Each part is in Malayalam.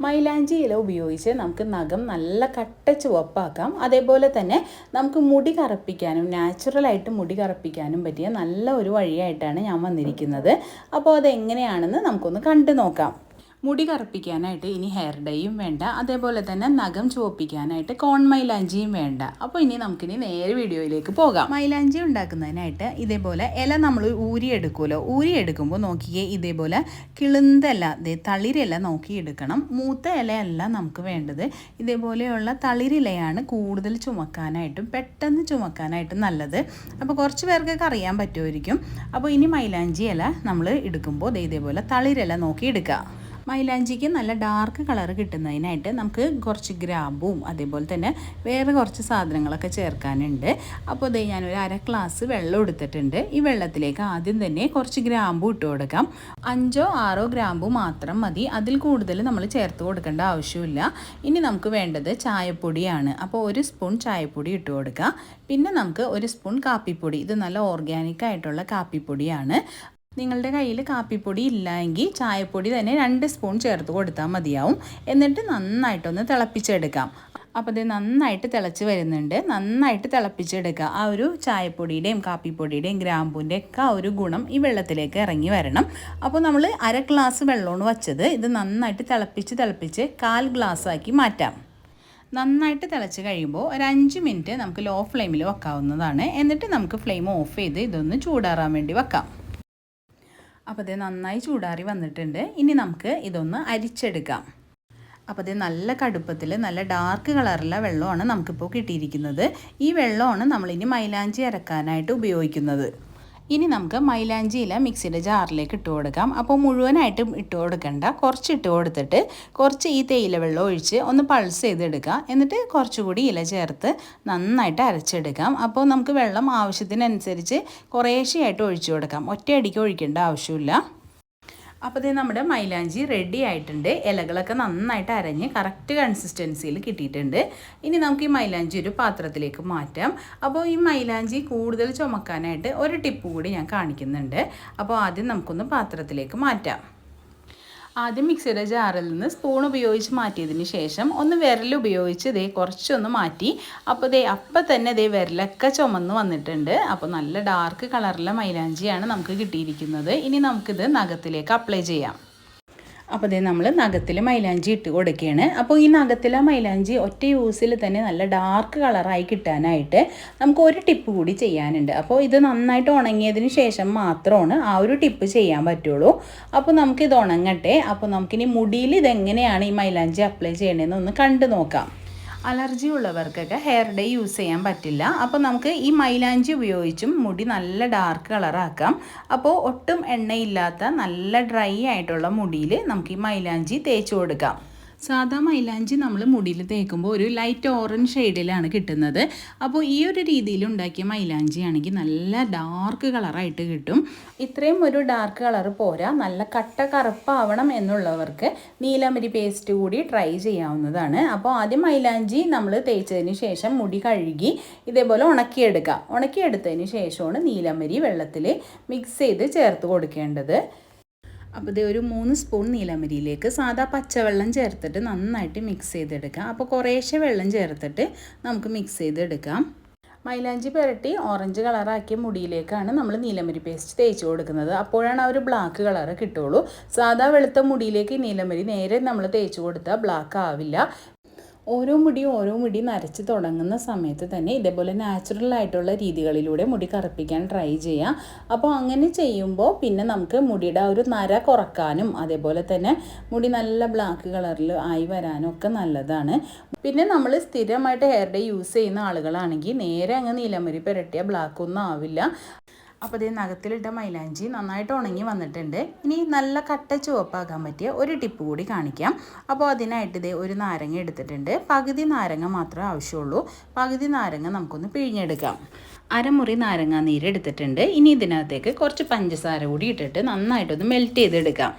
മൈലാഞ്ചി ഇല ഉപയോഗിച്ച് നമുക്ക് നഖം നല്ല കട്ട ചുവപ്പാക്കാം. അതേപോലെ തന്നെ നമുക്ക് മുടി കറുപ്പിക്കാനും നാച്ചുറലായിട്ട് മുടി കറപ്പിക്കാനും പറ്റിയ നല്ല ഒരു വഴിയായിട്ടാണ് ഞാൻ വന്നിരിക്കുന്നത്. അപ്പോൾ അതെങ്ങനെയാണെന്ന് നമുക്കൊന്ന് കണ്ടു നോക്കാം. മുടി കറുപ്പിക്കാനായിട്ട് ഇനി ഹെയർ ഡേയും വേണ്ട. അതേപോലെ തന്നെ നഖം ചുവപ്പിക്കാനായിട്ട് കോൺ മൈലാഞ്ചിയും വേണ്ട. അപ്പോൾ ഇനി നമുക്കിനി നേരെ വീഡിയോയിലേക്ക് പോകാം. മൈലാഞ്ചി ഉണ്ടാക്കുന്നതിനായിട്ട് ഇതേപോലെ ഇല നമ്മൾ ഊരിയെടുക്കുമല്ലോ ഊരിയെടുക്കുമ്പോൾ നോക്കിയേ ഇതേപോലെ കിളുന്തല തളിരില നോക്കിയെടുക്കണം മൂത്ത ഇലയല്ല നമുക്ക് വേണ്ടത്. ഇതേപോലെയുള്ള തളിരിലയാണ് കൂടുതൽ ചുമക്കാനായിട്ടും പെട്ടെന്ന് ചുമക്കാനായിട്ടും നല്ലത്. അപ്പോൾ കുറച്ച് പേർക്കൊക്കെ അറിയാൻ പറ്റുമായിരിക്കും. അപ്പോൾ ഇനി മൈലാഞ്ചി ഇല നമ്മൾ എടുക്കുമ്പോൾ ഇതേപോലെ തളിരില നോക്കി എടുക്കുക. മൈലാഞ്ചിക്ക് നല്ല ഡാർക്ക് കളർ കിട്ടുന്നതിനായിട്ട് നമുക്ക് കുറച്ച് ഗ്രാമ്പും അതേപോലെ തന്നെ വേറെ കുറച്ച് സാധനങ്ങളൊക്കെ ചേർക്കാനുണ്ട്. അപ്പോൾ ഇതേ ഞാനൊരു അര ഗ്ലാസ് വെള്ളം എടുത്തിട്ടുണ്ട്. ഈ വെള്ളത്തിലേക്ക് ആദ്യം തന്നെ കുറച്ച് ഗ്രാമ്പു ഇട്ട് കൊടുക്കാം. അഞ്ചോ ആറോ ഗ്രാമ്പു മാത്രം മതി. അതിൽ കൂടുതൽ നമ്മൾ ചേർത്ത് കൊടുക്കേണ്ട ആവശ്യമില്ല. ഇനി നമുക്ക് വേണ്ടത് ചായപ്പൊടിയാണ്. അപ്പോൾ ഒരു സ്പൂൺ ചായപ്പൊടി ഇട്ട് കൊടുക്കുക പിന്നെ നമുക്ക് ഒരു സ്പൂൺ കാപ്പിപ്പൊടി. ഇത് നല്ല ഓർഗാനിക് ആയിട്ടുള്ള കാപ്പിപ്പൊടിയാണ്. നിങ്ങളുടെ കയ്യിൽ കാപ്പിപ്പൊടി ഇല്ലെങ്കിൽ ചായപ്പൊടി തന്നെ രണ്ട് സ്പൂൺ ചേർത്ത് കൊടുത്താൽ മതിയാവും. എന്നിട്ട് നന്നായിട്ടൊന്ന് തിളപ്പിച്ചെടുക്കാം. അപ്പോൾ ഇത് നന്നായിട്ട് തിളച്ച് വരുന്നുണ്ട്. നന്നായിട്ട് തിളപ്പിച്ചെടുക്കുക. ആ ഒരു ചായപ്പൊടിയുടെയും കാപ്പിപ്പൊടിയുടെയും ഗ്രാമ്പൂന്റെ ഒക്കെ ആ ഒരു ഗുണം ഈ വെള്ളത്തിലേക്ക് ഇറങ്ങി വരണം. അപ്പോൾ നമ്മൾ അര ഗ്ലാസ് വെള്ളമാണ് വച്ചത്. ഇത് നന്നായിട്ട് തിളപ്പിച്ച് തിളപ്പിച്ച് കാൽ ഗ്ലാസ് ആക്കി മാറ്റാം. നന്നായിട്ട് തിളച്ച് കഴിയുമ്പോൾ ഒരു അഞ്ച് മിനിറ്റ് നമുക്ക് ലോ ഫ്ലെയിമിൽ വെക്കാവുന്നതാണ്. എന്നിട്ട് നമുക്ക് ഫ്ലെയിം ഓഫ് ചെയ്ത് ഇതൊന്ന് ചൂടാറാൻ വേണ്ടി വെക്കാം. അപ്പോൾ ഇത് നന്നായി ചൂടാറി വന്നിട്ടുണ്ട്. ഇനി നമുക്ക് ഇതൊന്ന് അരിച്ചെടുക്കാം. അപ്പോൾ ഇത് നല്ല കടുപ്പത്തിൽ നല്ല ഡാർക്ക് കളറുള്ള വെള്ളമാണ് നമുക്കിപ്പോൾ കിട്ടിയിരിക്കുന്നത്. ഈ വെള്ളമാണ് നമ്മളിനി മൈലാഞ്ചി അരക്കാനായിട്ട് ഉപയോഗിക്കുന്നത്. ഇനി നമുക്ക് മൈലാഞ്ചി ഇല മിക്സിയുടെ ജാറിലേക്ക് ഇട്ട് കൊടുക്കാം. അപ്പോൾ മുഴുവനായിട്ടും ഇട്ട് കൊടുക്കണ്ട. കുറച്ച് ഇട്ട് കൊടുത്തിട്ട് കുറച്ച് ഈ തേയില വെള്ളം ഒഴിച്ച് ഒന്ന് പൾസ് ചെയ്തെടുക്കുക. എന്നിട്ട് കുറച്ചുകൂടി ഇല ചേർത്ത് നന്നായിട്ട് അരച്ചെടുക്കാം. അപ്പോൾ നമുക്ക് വെള്ളം ആവശ്യത്തിനനുസരിച്ച് കുറേശ്ശെയായിട്ട് ഒഴിച്ചു കൊടുക്കാം. ഒറ്റയടിക്ക് ഒഴിക്കേണ്ട ആവശ്യമില്ല. അപ്പോൾ ഇത് നമ്മുടെ മൈലാഞ്ചി റെഡി ആയിട്ടുണ്ട്. ഇലകളൊക്കെ നന്നായിട്ട് അരഞ്ഞ് കറക്റ്റ് കൺസിസ്റ്റൻസിയിൽ കിട്ടിയിട്ടുണ്ട്. ഇനി നമുക്ക് ഈ മൈലാഞ്ചി ഒരു പാത്രത്തിലേക്ക് മാറ്റാം. അപ്പോൾ ഈ മൈലാഞ്ചി കൂടുതൽ ചുമക്കാനായിട്ട് ഒരു ടിപ്പ് കൂടി ഞാൻ കാണിക്കുന്നുണ്ട്. അപ്പോൾ ആദ്യം നമുക്കൊന്ന് പാത്രത്തിലേക്ക് മാറ്റാം. ആദ്യം മിക്സിയുടെ ജാറിൽ നിന്ന് സ്പൂൺ ഉപയോഗിച്ച് മാറ്റിയതിന് ശേഷം ഒന്ന് വിരൽ ഉപയോഗിച്ച് ഇതേ കുറച്ചൊന്ന് മാറ്റി. അപ്പോൾ ഇതേ അപ്പം തന്നെ ഇതേ വിരലൊക്കെ ചുമന്ന് വന്നിട്ടുണ്ട്. അപ്പോൾ നല്ല ഡാർക്ക് കളറിലെ മൈലാഞ്ചിയാണ് നമുക്ക് കിട്ടിയിരിക്കുന്നത്. ഇനി നമുക്കിത് നഖത്തിലേക്ക് അപ്ലൈ ചെയ്യാം. അപ്പോൾ ഇതേ നമ്മൾ നഖത്തിൽ മൈലാഞ്ചി ഇട്ട് കൊടുക്കുകയാണ് അപ്പോൾ ഈ നഖത്തിലെ മൈലാഞ്ചി ഒറ്റ യൂസിൽ തന്നെ നല്ല ഡാർക്ക് കളറായി കിട്ടാനായിട്ട് നമുക്ക് ഒരു ടിപ്പ് കൂടി ചെയ്യാനുണ്ട്. അപ്പോൾ ഇത് നന്നായിട്ട് ഉണങ്ങിയതിന് ശേഷം മാത്രമാണ് ആ ഒരു ടിപ്പ് ചെയ്യാൻ പറ്റുള്ളൂ. അപ്പോൾ നമുക്കിത് ഉണങ്ങട്ടെ. അപ്പോൾ നമുക്കിനി മുടിയിൽ ഇതെങ്ങനെയാണ് ഈ മൈലാഞ്ചി അപ്ലൈ ചെയ്യണമെന്ന് ഒന്ന് കണ്ടു നോക്കാം. അലർജി ഉള്ളവർക്കൊക്കെ ഹെയർ ഡേ യൂസ് ചെയ്യാൻ പറ്റില്ല. അപ്പോൾ നമുക്ക് ഈ മൈലാഞ്ചി ഉപയോഗിച്ചും മുടി നല്ല ഡാർക്ക് കളറാക്കാം അപ്പോൾ ഒട്ടും എണ്ണയില്ലാത്ത നല്ല ഡ്രൈ ആയിട്ടുള്ള മുടിയിൽ നമുക്ക് ഈ മൈലാഞ്ചി തേച്ച് കൊടുക്കാം. സാധാ മൈലാഞ്ചി നമ്മൾ മുടിയിൽ തേക്കുമ്പോൾ ഒരു ലൈറ്റ് ഓറഞ്ച് ഷെയ്ഡിലാണ് കിട്ടുന്നത്. അപ്പോൾ ഈ ഒരു രീതിയിൽ ഉണ്ടാക്കിയ മൈലാഞ്ചി ആണെങ്കിൽ നല്ല ഡാർക്ക് കളറായിട്ട് കിട്ടും. ഇത്രയും ഒരു ഡാർക്ക് കളർ പോരാ. നല്ല കട്ട കറുപ്പാവണം എന്നുള്ളവർക്ക് നീലമരി പേസ്റ്റ് കൂടി ട്രൈ ചെയ്യാവുന്നതാണ്. അപ്പോൾ ആദ്യം മൈലാഞ്ചി നമ്മൾ തേച്ചതിന് ശേഷം മുടി കഴുകി ഇതേപോലെ ഉണക്കിയെടുക്കുക. ഉണക്കിയെടുത്തതിന് ശേഷമാണ് നീലമരി വെള്ളത്തിൽ മിക്സ് ചെയ്ത് ചേർത്ത് കൊടുക്കേണ്ടത്. അപ്പോൾ ഇത് ഒരു മൂന്ന് സ്പൂൺ നീലമരിയിലേക്ക് സാധാ പച്ചവെള്ളം ചേർത്തിട്ട് നന്നായിട്ട് മിക്സ് ചെയ്തെടുക്കാം. അപ്പോൾ കുറേശ്ശെ വെള്ളം ചേർത്തിട്ട് നമുക്ക് മിക്സ് ചെയ്തെടുക്കാം. മൈലാഞ്ചി പുരട്ടി ഓറഞ്ച് കളറാക്കിയ മുടിയിലേക്കാണ് നമ്മൾ നീലമരി പേസ്റ്റ് തേച്ച് കൊടുക്കുന്നത്. അപ്പോഴാണ് ആ ഒരു ബ്ലാക്ക് കളറ് കിട്ടുള്ളൂ. സാധാ വെളുത്ത മുടിയിലേക്ക് നീലമരി നേരെ നമ്മൾ തേച്ച് കൊടുത്താൽ ബ്ലാക്ക് ആവില്ല. ഓരോ മുടിയും ഓരോ മുടി നരച്ച് തുടങ്ങുന്ന സമയത്ത് തന്നെ ഇതേപോലെ നാച്ചുറൽ ആയിട്ടുള്ള രീതികളിലൂടെ മുടി കറുപ്പിക്കാൻ ട്രൈ ചെയ്യാം. അപ്പോൾ അങ്ങനെ ചെയ്യുമ്പോൾ പിന്നെ നമുക്ക് മുടിയുടെ ഒരു നര കുറക്കാനും അതേപോലെ തന്നെ മുടി നല്ല ബ്ലാക്ക് കളറിൽ ആയി വരാനും ഒക്കെ നല്ലതാണ്. പിന്നെ നമ്മൾ സ്ഥിരമായിട്ട് ഹെയർ ഡേ യൂസ് ചെയ്യുന്ന ആളുകളാണെങ്കിൽ നേരെ അങ്ങ് നീലമുരി പുരട്ടിയ ബ്ലാക്ക് ഒന്നും ആവില്ല. അപ്പോൾ ഇതേ നഖത്തിലിട്ട മൈലാഞ്ചി നന്നായിട്ട് ഉണങ്ങി വന്നിട്ടുണ്ട്. ഇനി നല്ല കട്ട ചുവപ്പാക്കാൻ പറ്റിയ ഒരു ടിപ്പ് കൂടി കാണിക്കാം. അപ്പോൾ അതിനായിട്ട് ഇതേ ഒരു നാരങ്ങ എടുത്തിട്ടുണ്ട്. പകുതി നാരങ്ങ മാത്രമേ ആവശ്യമുള്ളൂ. പകുതി നാരങ്ങ നമുക്കൊന്ന് പിഴിഞ്ഞെടുക്കാം. അരമുറി നാരങ്ങ നീര് എടുത്തിട്ടുണ്ട്. ഇനി ഇതിനകത്തേക്ക് കുറച്ച് പഞ്ചസാര കൂടി ഇട്ടിട്ട് നന്നായിട്ടൊന്ന് മെൽറ്റ് ചെയ്തെടുക്കാം.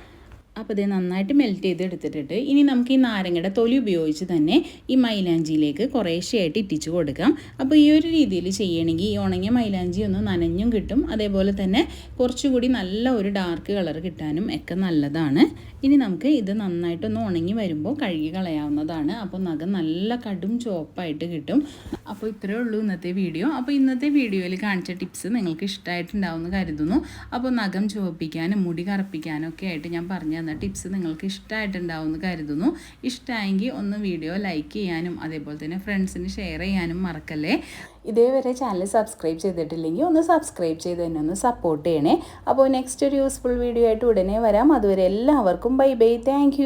അപ്പോൾ ഇത് നന്നായിട്ട് മെൽറ്റ് ചെയ്ത് എടുത്തിട്ടിട്ട് ഇനി നമുക്ക് ഈ നാരങ്ങയുടെ തൊലി ഉപയോഗിച്ച് തന്നെ ഈ മൈലാഞ്ചിയിലേക്ക് കുറേശ്ശെയായിട്ട് ഇറ്റിച്ച് കൊടുക്കാം. അപ്പോൾ ഈ ഒരു രീതിയിൽ ചെയ്യണമെങ്കിൽ ഈ ഉണങ്ങിയ മൈലാഞ്ചി ഒന്ന് നനഞ്ഞും കിട്ടും. അതേപോലെ തന്നെ കുറച്ചുകൂടി നല്ല ഒരു ഡാർക്ക് കളർ കിട്ടാനും ഒക്കെ നല്ലതാണ്. ഇനി നമുക്ക് ഇത് നന്നായിട്ടൊന്ന് ഉണങ്ങി വരുമ്പോൾ കഴുകി കളയാവുന്നതാണ്. അപ്പോൾ നഖം നല്ല കടും ചുവപ്പായിട്ട് കിട്ടും. അപ്പോൾ ഇത്രയേ ഉള്ളൂ ഇന്നത്തെ വീഡിയോ. അപ്പോൾ ഇന്നത്തെ വീഡിയോയിൽ കാണിച്ച ടിപ്സ് നിങ്ങൾക്ക് ഇഷ്ടമായിട്ടുണ്ടാവുമെന്ന് കരുതുന്നു. അപ്പോൾ നഖം ചുവപ്പിക്കാനും മുടി കറുപ്പിക്കാനും ഒക്കെ ആയിട്ട് ഞാൻ പറഞ്ഞു തന്ന ടിപ്സ് നിങ്ങൾക്ക് ഇഷ്ടമായിട്ടുണ്ടാവുമെന്ന് കരുതുന്നു. ഇഷ്ടമായെങ്കിൽ ഒന്ന് വീഡിയോ ലൈക്ക് ചെയ്യാനും അതേപോലെ തന്നെ ഫ്രണ്ട്സിന് ഷെയർ ചെയ്യാനും മറക്കല്ലേ. ഇതേവരെ ചാനൽ സബ്സ്ക്രൈബ് ചെയ്തിട്ടില്ലെങ്കിൽ ഒന്ന് സബ്സ്ക്രൈബ് ചെയ്ത് തന്നെ ഒന്ന് സപ്പോർട്ട് ചെയ്യണേ. അപ്പോൾ നെക്സ്റ്റ് ഒരു യൂസ്ഫുൾ വീഡിയോ ആയിട്ട് ഉടനെ വരാം. അതുവരെ എല്ലാവർക്കും ബൈ ബൈ താങ്ക്